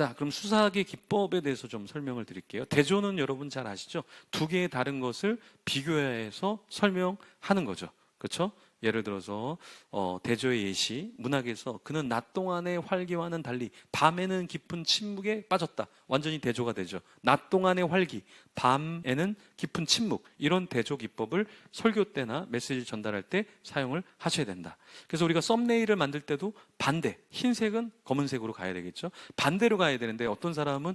자, 그럼 수사학의 기법에 대해서 좀 설명을 드릴게요. 대조는 여러분 잘 아시죠? 두 개의 다른 것을 비교해서 설명하는 거죠. 그렇죠? 예를 들어서 어, 대조의 예시 문학에서 그는 낮 동안의 활기와는 달리 밤에는 깊은 침묵에 빠졌다. 완전히 대조가 되죠. 낮 동안의 활기, 밤에는 깊은 침묵 이런 대조 기법을 설교 때나 메시지 전달할 때 사용을 하셔야 된다. 그래서 우리가 썸네일을 만들 때도 반대 흰색은 검은색으로 가야 되겠죠. 반대로 가야 되는데 어떤 사람은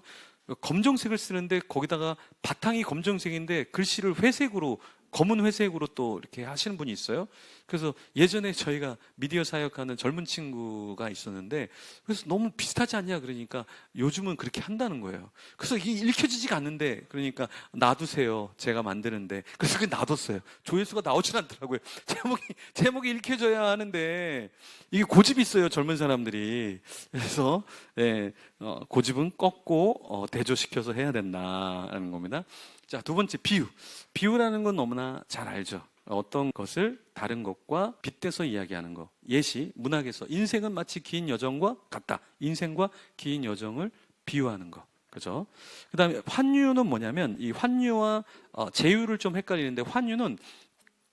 검정색을 쓰는데 거기다가 바탕이 검정색인데 글씨를 회색으로 검은 회색으로 또 이렇게 하시는 분이 있어요. 그래서 예전에 저희가 미디어 사역하는 젊은 친구가 있었는데 그래서 너무 비슷하지 않냐 그러니까 요즘은 그렇게 한다는 거예요. 그래서 이게 읽혀지지가 않는데 그러니까 놔두세요. 제가 만드는데 그래서 그 놔뒀어요. 조회수가 나오질 않더라고요. 제목이 제목이 읽혀져야 하는데 이게 고집이 있어요. 젊은 사람들이 그래서 예, 어, 고집은 꺾고 어, 대조시켜서 해야 된다라는 겁니다. 자, 두 번째 비유. 비유라는 건 너무나 잘 알죠. 어떤 것을 다른 것과 빗대서 이야기하는 거. 예시, 문학에서 인생은 마치 긴 여정과 같다. 인생과 긴 여정을 비유하는 거. 그죠? 그 다음에 환유는 뭐냐면 이 환유와 어, 제유를 좀 헷갈리는데 환유는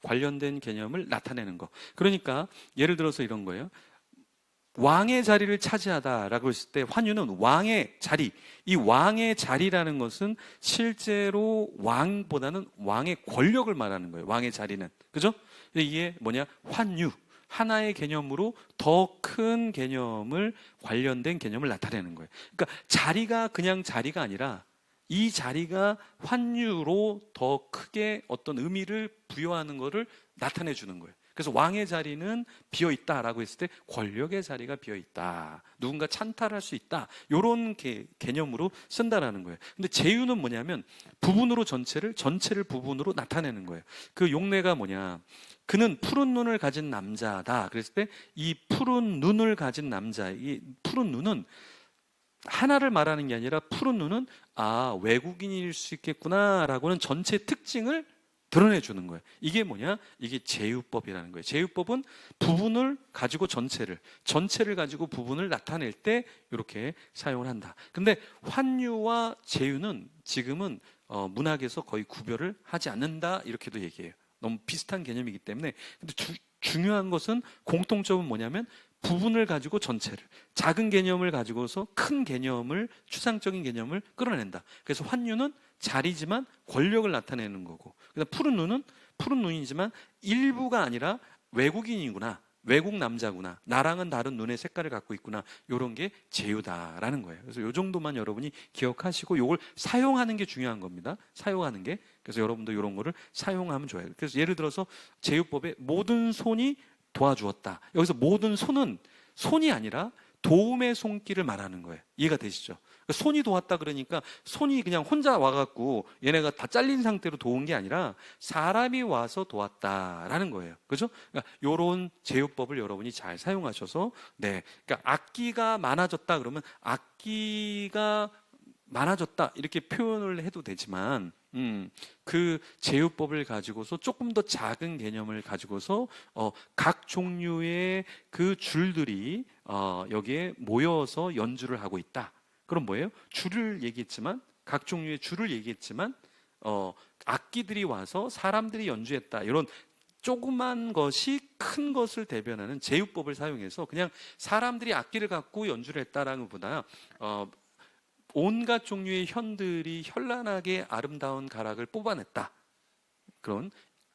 관련된 개념을 나타내는 거. 그러니까 예를 들어서 이런 거예요. 왕의 자리를 차지하다라고 했을 때 환유는 왕의 자리. 이 왕의 자리라는 것은 실제로 왕보다는 왕의 권력을 말하는 거예요. 왕의 자리는. 그죠? 이게 뭐냐? 환유. 하나의 개념으로 더 큰 개념을 관련된 개념을 나타내는 거예요. 그러니까 자리가 그냥 자리가 아니라 이 자리가 환유로 더 크게 어떤 의미를 부여하는 것을 나타내 주는 거예요. 그래서 왕의 자리는 비어 있다라고 했을 때 권력의 자리가 비어 있다. 누군가 찬탈할 수 있다. 요런 개, 개념으로 쓴다라는 거예요. 근데 제유는 뭐냐면 부분으로 전체를 전체를 부분으로 나타내는 거예요. 그 용례가 뭐냐? 그는 푸른 눈을 가진 남자다. 그랬을 때 이 푸른 눈을 가진 남자, 이 푸른 눈은 하나를 말하는 게 아니라 푸른 눈은 아 외국인일 수 있겠구나라고는 전체 특징을 드러내 주는 거예요. 이게 뭐냐? 이게 제휴법이라는 거예요. 제휴법은 부분을 가지고 전체를, 전체를 가지고 부분을 나타낼 때 이렇게 사용을 한다. 근데 환유와 제휴는 지금은 어, 문학에서 거의 구별을 하지 않는다 이렇게도 얘기해요. 너무 비슷한 개념이기 때문에 근데 주, 중요한 것은 공통점은 뭐냐면 부분을 가지고 전체를 작은 개념을 가지고서 큰 개념을 추상적인 개념을 끌어낸다. 그래서 환유는 자리지만 권력을 나타내는 거고, 그다음 푸른 눈은 푸른 눈이지만 일부가 아니라 외국인이구나. 외국 남자구나. 나랑은 다른 눈의 색깔을 갖고 있구나. 요런 게 제휴다라는 거예요. 그래서 요 정도만 여러분이 기억하시고 요걸 사용하는 게 중요한 겁니다. 사용하는 게. 그래서 여러분도 요런 거를 사용하면 좋아요. 그래서 예를 들어서 제휴법에 모든 손이 도와주었다. 여기서 모든 손은 손이 아니라 도움의 손길을 말하는 거예요. 이해가 되시죠? 그러니까 손이 도왔다 그러니까 손이 그냥 혼자 와갖고 얘네가 다 잘린 상태로 도운 게 아니라 사람이 와서 도왔다라는 거예요. 그죠? 그러니까 요런 제휴법을 여러분이 잘 사용하셔서 네. 그러니까 악기가 많아졌다 그러면 악기가 많아졌다 이렇게 표현을 해도 되지만 음, 그 제휴법을 가지고서 조금 더 작은 개념을 가지고서 어, 각 종류의 그 줄들이 어, 여기에 모여서 연주를 하고 있다. 그럼 뭐예요? 줄을 얘기했지만 각 종류의 줄을 얘기했지만 어, 악기들이 와서 사람들이 연주했다. 이런 조그만 것이 큰 것을 대변하는 제휴법을 사용해서 그냥 사람들이 악기를 갖고 연주를 했다라는 것보다 어, 온갖 종류의 현들이 현란하게 아름다운 가락을 뽑아냈다. 그런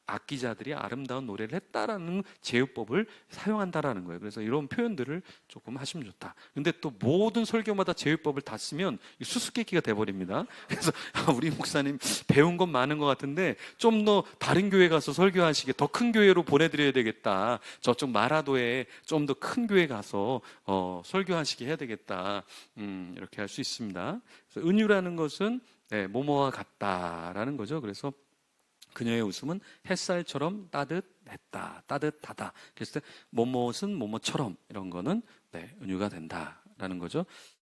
악기자들이 아름다운 노래를 했다라는 제휴법을 사용한다라는 거예요. 그래서 이런 표현들을 조금 하시면 좋다. 근데 또 모든 설교마다 제휴법을 다 쓰면 수수께끼가 돼버립니다. 그래서 우리 목사님 배운 건 많은 것 같은데 좀 더 다른 교회 가서 설교하시게 더 큰 교회로 보내드려야 되겠다. 저쪽 마라도에 좀 더 큰 교회 가서 어, 설교하시게 해야 되겠다. 음, 이렇게 할 수 있습니다. 그래서 은유라는 것은 네, 모모와 같다라는 거죠. 그래서 그녀의 웃음은 햇살처럼 따뜻했다, 따뜻하다. 그랬을 때 뭐뭇은 뭐뭇처럼 이런 거는 네, 은유가 된다라는 거죠.